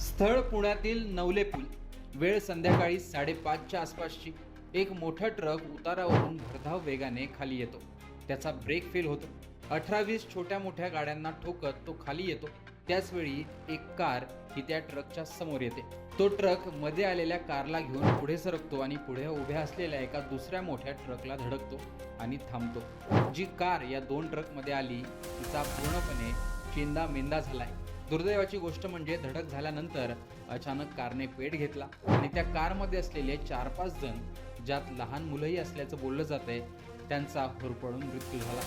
स्थळ पुण्यातील नवले पूल. वेळ संध्याकाळी साडेपाचच्या आसपासची. एक मोठा ट्रक उतारावरून भरधाव वेगाने खाली येतो. त्याचा ब्रेक फेल होतो. अठरा वीस छोट्या मोठ्या गाड्यांना ठोकत तो खाली येतो. त्याचवेळी एक कार ही त्या ट्रकच्या समोर येते. तो ट्रकमध्ये आलेल्या कारला घेऊन पुढे सरकतो आणि पुढे उभ्या असलेल्या एका दुसऱ्या मोठ्या ट्रकला धडकतो आणि थांबतो. जी कार या दोन ट्रकमध्ये आली तिचा पूर्णपणे चिंदा मेंदा झालाय. दुर्दैवाची गोष्ट म्हणजे धडक झाल्यानंतर अचानक कारने पेट घेतला आणि त्या कारमध्ये असलेले चार पाच जण ज्यात लहान मुलंही असल्याचं बोललं जात आहे त्यांचा होरपळून मृत्यू झाला.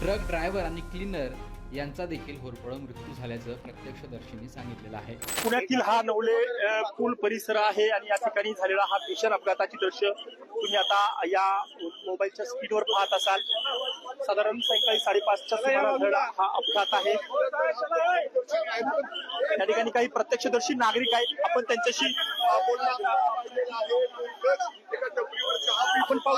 ट्रक ड्रायव्हर आणि क्लीनर यांचा देखील होरपळून मृत्यू झाल्याचं प्रत्यक्षदर्शींनी सांगितलेलं आहे. पुण्यातील हा नवले पूल परिसर आहे आणि या ठिकाणी झालेला हा भीषण अपघाताची दृश्य तुम्ही आता या मोबाईलच्या स्पीडवर पाहत असाल. साधारण सायंकाळी साडेपाचच्या सुमारास हा अपघात आहे. या ठिकाणी काही प्रत्यक्षदर्शी नागरिक आहेत. आपण त्यांच्याशी आपण पाहू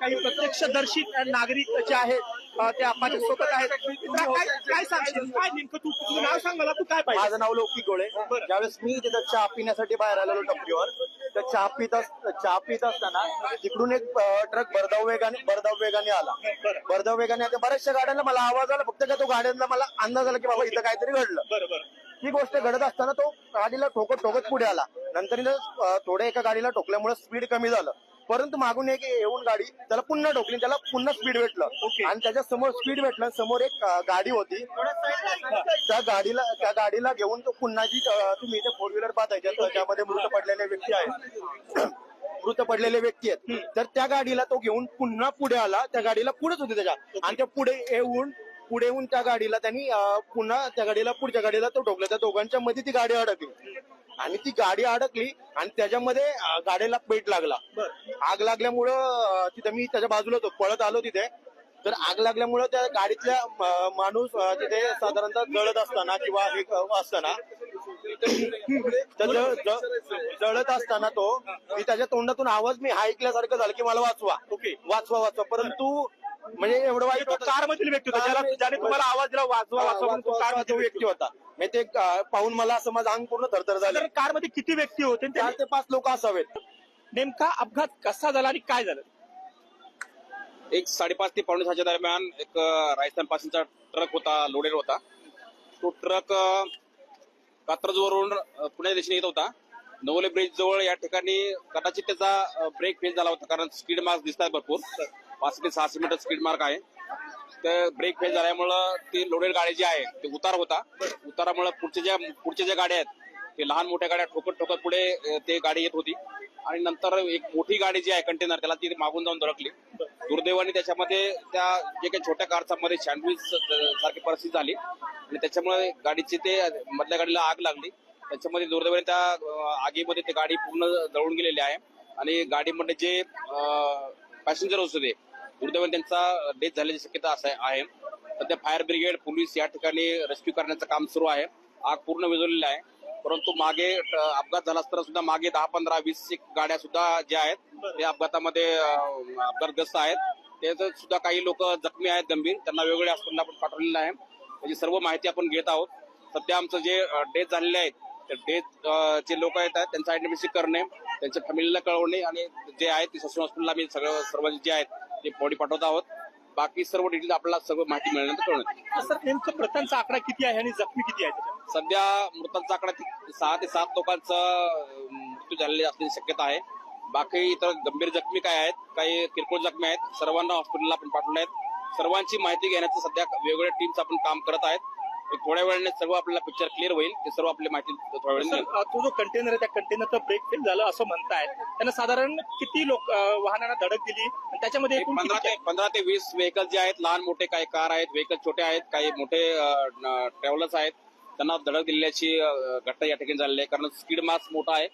काही प्रत्यक्षदर्शी नागरिक जे आहेत ते आपल्यासोबत आहेत. काय काय सांगशील? काय नेमकं तू तुझं नाव सांग मला तू काय पाहिजे? माझं नाव लौकिक गोळे. बरं. ज्यावेळेस मी तिथं चहा पिण्यासाठी बाहेर आलेलो टपरीवर तर चहा पित अस- चहा पित असताना तिकडून एक अ, ट्रक भरधाव वेगाने भरधाव वेगाने आला. बरं. भरधाव वेगाने आता बऱ्याचशा गाड्यांना मला आवाज आला. फक्त का तो गाड्यांना मला अंदाज आला की बाबा इथं काहीतरी घडलं. बरं बरं. ही गोष्ट घडत असताना तो गाडीला ठोकत ठोकत पुढे आला. नंतर इथं, अ, थोड्या एका गाडीला ठोकल्यामुळे स्पीड कमी झालं. परंतु मागून एक येऊन गाडी त्याला पुन्हा ठोकली त्याला पुन्हा स्पीड भेटलं. ओके. आणि त्याच्यासमोर स्पीड भेटलं समोर एक गाडी होती. त्या गाडीला त्या गाडीला घेऊन तो पुन्हा जी तुम्ही इथे फोर व्हीलर पाहताय ज्या- ज्यामध्ये मृत पडलेले व्यक्ती आहेत. मृत पडलेले व्यक्ती आहेत. तर त्या गाडीला तो घेऊन पुन्हा पुढे आला त्या गाडीला पुढेच होती त्याच्या. आणि त्या पुढे येऊन पुढे येऊन त्या गाडीला त्यांनी पुन्हा त्या गाडीला पुढच्या गाडीला तो ठोकला त्या दोघांच्या मध्ये ती गाडी अडकली. आणि ती गाडी अडकली आणि त्याच्यामध्ये गाडीला पेट लागला. आग लागल्यामुळं तिथे मी त्याच्या बाजूला होतो पळत आलो तिथे. तर आग लागल्यामुळं त्या गाडीतल्या माणूस तिथे साधारणतः जळत असताना किंवा हे असताना जळत असताना तो मी त्याच्या तोंडातून आवाज मी ऐकल्यासारखं झालं की मला वाचवा. ओके. वाचवा वाचवा. परंतु म्हणजे एवढं वाईट. कार मधील व्यक्ती होता ज्याला ज्याने तुम्हाला आवाज दिला वाचवा वाचवा म्हणून तो कार मधील व्यक्ती होता. मी ते अ, पाहून मला असं माझं अंग पूर्ण थरथर झालं. कारमध्ये किती व्यक्ती होते आणि चार ते पाच लोक असावेत. नेमका अपघात कसा झाला आणि काय झालं? एक साडेपाच ते पावणे सहाच्या दरम्यान एक अ, राजस्थान पासूनचा ट्रक होता लोडेड होता. तो ट्रक अ, कात्रजवरून अ, पुण्या दिशेने येत होता. नवले ब्रिज जवळ या ठिकाणी कदाचित त्याचा अ, ब्रेक फेल झाला होता कारण स्पीड मार्क दिसतात भरपूर. पाच ते सहाशे मीटर स्पीड मार्क आहे. तर ब्रेक फेल झाल्यामुळं ती लोडेड गाडी जी आहे ते उतार होता. उतारामुळे पुढच्या ज्या पुढच्या ज्या गाड्या आहेत ते लहान मोठ्या गाड्या ठोकत ठोकत पुढे ते गाडी येत होती. आणि नंतर एक मोठी गाडी जी आहे कंटेनर त्याला ती मागून जाऊन धडकली. दुर्दैवाने त्याच्यामध्ये त्या जे काही छोट्या कारचा मध्ये सँडविच सारखी परिस्थिती झाली. आणि त्याच्यामुळे गाडीची ते मधल्या गाडीला आग लागली. त्याच्यामध्ये दुर्दैवाने त्या आगीमध्ये ते गाडी पूर्ण जळून गेलेली आहे. आणि गाडीमध्ये जे पॅसेंजर होते दुर्दैवाने त्यांचा डेथ झाल्याची शक्यता असं आहे. सध्या फायर ब्रिगेड पोलीस या ठिकाणी रेस्क्यू करण्याचं काम सुरू आहे. आग पूर्ण विजवलेली आहे. परंतु मागे अपघात झाला असताना सुद्धा मागे दहा पंधरा वीस गाड्या सुद्धा ज्या आहेत ते अपघातामध्ये अपघातग्रस्त आहेत. त्याच्यात सुद्धा काही लोक जखमी आहेत गंभीर. त्यांना वेगवेगळ्या हॉस्पिटलला आपण पाठवलेलं आहे. त्याची सर्व माहिती आपण घेत आहोत. सध्या आमचं जे डेथ झालेले आहेत ते डेथ जे लोक आहेत त्यांचं आयडेंटिफिकेशन करणे त्यांच्या फॅमिलीला कळवणे आणि जे आहेत ते ससून हॉस्पिटलला आम्ही सगळं सर्व जे आहेत ते बॉडी पाठवत आहोत. बाकी सर्व डिटेल आपल्याला सगळं माहिती मिळाल्यानंतर येईल. सर नेमकं मृतांचा आकडा किती आहे आणि जखमी किती आहे? सध्या मृतांचा आकडा सहा ते सात लोकांचा मृत्यू झालेली असण्याची शक्यता आहे. बाकी इतर गंभीर जखमी काय आहेत? काही किरकोळ जखमी आहेत. सर्वांना हॉस्पिटलला आपण पाठवले आहेत. सर्वांची माहिती घेण्याचं सध्या वेगवेगळ्या टीम्स आपण काम करत आहेत. थोड्या वेळाने सर्व आपल्याला पिक्चर क्लिअर होईल. ते सर्व आपली माहिती थोड्या वेळाने सर तो जो कंटेनर आहे त्या कंटेनरचं ब्रेक फेल झालं असं म्हणताय. त्यांना साधारण किती लोक अ, वाहनांना धडक दिली? आणि त्याच्यामध्ये एक एकूण पंधरा किती- ते पंधरा ते वीस व्हेकल जे आहेत लहान मोठे काही कार आहेत व्हेकल छोटे आहेत काही मोठे ट्रॅव्हलर्स आहेत त्यांना धडक दिल्याची अ, घटना या ठिकाणी झालेली आहे. कारण स्पीड मार्क्स मोठा आहे.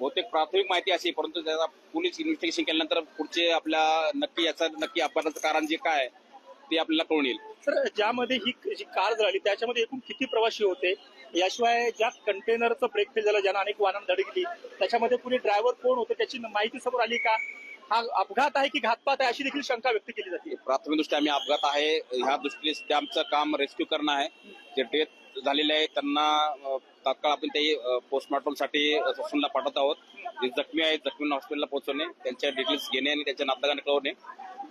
बहुतेक प्राथमिक माहिती अशी आहे, परंतु त्याचा पोलीस इन्व्हेस्टिगेशन केल्यानंतर पुढचे आपल्या नक्की याचं नक्की अपघाताचं कारण जे काय आहे ते आपल्याला कळून येईल. सर ज्यामध्ये ही जी कार झाली त्याच्यामध्ये एकूण किती प्रवासी होते? याशिवाय ज्या कंटेनरचं ब्रेक फेल झालं ज्यांना अनेक वाहनांना धडक दिली त्याच्यामध्ये कुणी ड्रायव्हर कोण होते त्याची माहिती समोर आली का? हा अपघात आहे की घातपात आहे अशी देखील शंका व्यक्त केली जाते. प्राथमिक दृष्ट्या आम्ही अपघात आहे. ह्या दृष्टीने आमचं काम रेस्क्यू करणं आहे. जे डेथ झालेले आहेत त्यांना तात्काळ आपण ते पोस्टमॉर्टमसाठी ससूनला पाठवत आहोत. जे जखमी आहेत जखमींना हॉस्पिटलला पोहोचवणे त्यांच्या डिटेल्स घेणे आणि त्यांच्या नातलगाने कळवणे.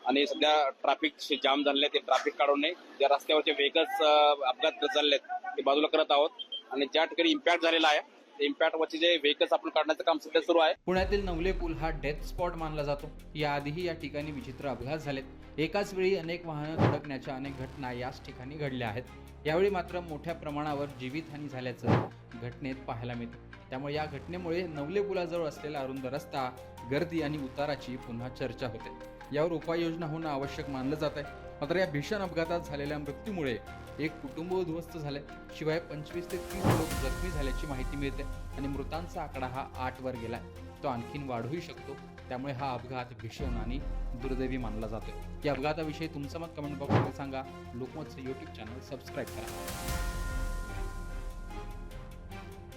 आणि सध्या ट्रॅफिक जाम झालेले ते ट्रॅफिक नये. ज्या रस्त्यावरचे व्हेकल्स अपघात झालेले ते बाजूला करत आहोत. आणि ज्या ठिकाणी इम्पॅक्ट झालेला आहे इम्पॅक्टवरचे जे व्हेकल्स आपण काढण्याचं काम सध्या सुरू आहे. पुण्यातील नवले पूल हा डेथ स्पॉट मानला जातो. याआधीही या ठिकाणी विचित्र अपघात झालेत. एकाच वेळी अनेक वाहनं धडकण्याच्या अनेक घटना याच ठिकाणी घडल्या आहेत. यावेळी मात्र मोठ्या प्रमाणावर जीवितहानी झाल्याचं घटनेत पाहायला मिळतं. त्यामुळे या घटनेमुळे नवले पुलाजवळ असलेला अरुंद रस्ता गर्दी आणि उताराची पुन्हा चर्चा होते. यावर उपाययोजना होणं आवश्यक मानलं जात आहे. मात्र या भीषण अपघातात झालेल्या मृत्यूमुळे एक कुटुंब उद्ध्वस्त झालंय. शिवाय पंचवीस ते तीस लोक जखमी झाल्याची माहिती मिळते आणि मृतांचा आकडा हा आठवर गेला गेलाय. तो आणखीन वाढूही शकतो. त्यामुळे हा अपघात भीषण आणि दुर्दैवी मानला जातोय. या अपघाताविषयी तुमचं मत कमेंट बॉक्समध्ये सांगा. लोकमतचं यूट्यूब चॅनल सबस्क्राईब करा.